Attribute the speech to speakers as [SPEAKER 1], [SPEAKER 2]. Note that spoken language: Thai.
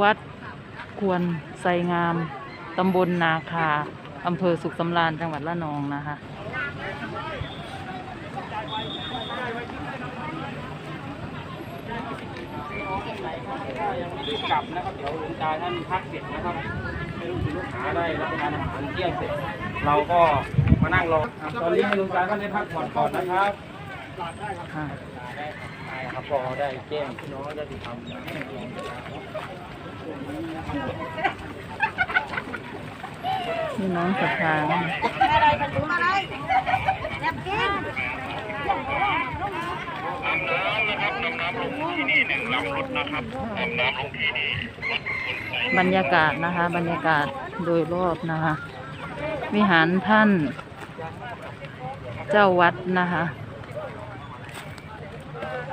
[SPEAKER 1] วัดควรไซงาม ตำบลนาคา อำเภอสุขสำราญจังหวัดละนองนะคะ
[SPEAKER 2] รีบกลับนะครับ เดี๋ยวหลวงตาท่านพักเสร็จนะครับให้ลูกศิษย์ลูกหาได้รับประทานอาหารเที่ยงเสร็จ เราก็มานั่งรอครับตอนนี้ให้หลวงตาท่านได้พักผ่อนก่อนนะครับ
[SPEAKER 1] ค่ะ
[SPEAKER 2] ครับ พอได้แจ้งพี่น้องได้ติดตาม
[SPEAKER 1] นี่น้องศรัทธานะคะ
[SPEAKER 3] อะไรมันรู้อะไรอยากกิน
[SPEAKER 1] บรรยากาศนะคะ บรรยากาศโดยรอบนะคะ วิหารท่าน เจ้าวัดนะคะ
[SPEAKER 2] ค